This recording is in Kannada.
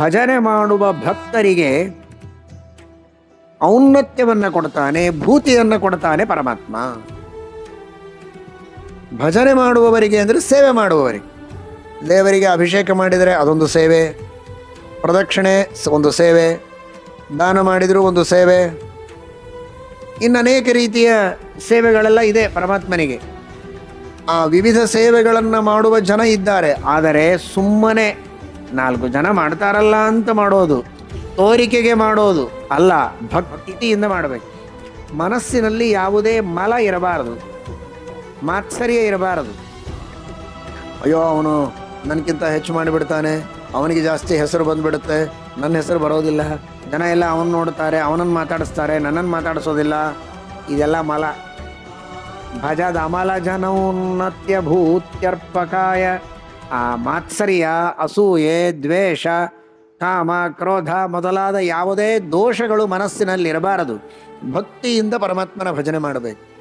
ಭಜನೆ ಮಾಡುವ ಭಕ್ತರಿಗೆ ಔನ್ನತ್ಯವನ್ನು ಕೊಡ್ತಾನೆ, ಭೂತಿಯನ್ನು ಕೊಡ್ತಾನೆ ಪರಮಾತ್ಮ. ಭಜನೆ ಮಾಡುವವರಿಗೆ ಅಂದರೆ ಸೇವೆ ಮಾಡುವವರಿಗೆ. ದೇವರಿಗೆ ಅಭಿಷೇಕ ಮಾಡಿದರೆ ಅದೊಂದು ಸೇವೆ, ಪ್ರದಕ್ಷಿಣೆ ಒಂದು ಸೇವೆ, ದಾನ ಮಾಡಿದರೂ ಒಂದು ಸೇವೆ. ಇನ್ನು ಅನೇಕ ರೀತಿಯ ಸೇವೆಗಳೆಲ್ಲ ಇದೆ ಪರಮಾತ್ಮನಿಗೆ. ಆ ವಿವಿಧ ಸೇವೆಗಳನ್ನು ಮಾಡುವ ಜನ ಇದ್ದಾರೆ, ಆದರೆ ಸುಮ್ಮನೆ ನಾಲ್ಕು ಜನ ಮಾಡ್ತಾರಲ್ಲ ಅಂತ ಮಾಡೋದು. ತೋರಿಕೆಗೆ ಮಾಡೋದು. ಅಲ್ಲ, ಭಕ್ತಿಯಿಂದ ಮಾಡಬೇಕು. ಮನಸ್ಸಿನಲ್ಲಿ ಯಾವುದೇ ಮಲ ಇರಬಾರದು. ಮಾತ್ಸರ್ಯ ಇರಬಾರದು. ಅಯ್ಯೋ, ಅವನು ನನಗಿಂತ ಹೆಚ್ಚು ಮಾಡಿಬಿಡ್ತಾನೆ. ಅವನಿಗೆ ಜಾಸ್ತಿ ಹೆಸರು ಬಂದ್ಬಿಡುತ್ತೆ. ನನ್ನ ಹೆಸರು ಬರೋದಿಲ್ಲ. ಜನ ಎಲ್ಲ ಅವನು ನೋಡ್ತಾರೆ ಅವನನ್ನು ಮಾತಾಡಿಸ್ತಾರೆ ನನ್ನನ್ನು ಮಾತಾಡಿಸೋದಿಲ್ಲ. ಇದೆಲ್ಲ ಮಲ. ಭಜದ ಅಮಲ ಜನೌನ್ನತ್ಯ ಭೂತ್ಯರ್ಪಕಾಯ. ಆ ಮಾತ್ಸರ್ಯ ಅಸೂಯೆ ದ್ವೇಷ ಕಾಮ ಕ್ರೋಧ ಮೊದಲಾದ ಯಾವುದೇ ದೋಷಗಳು ಮನಸ್ಸಿನಲ್ಲಿರಬಾರದು. ಭಕ್ತಿಯಿಂದ ಪರಮಾತ್ಮನ ಭಜನೆ ಮಾಡಬೇಕು.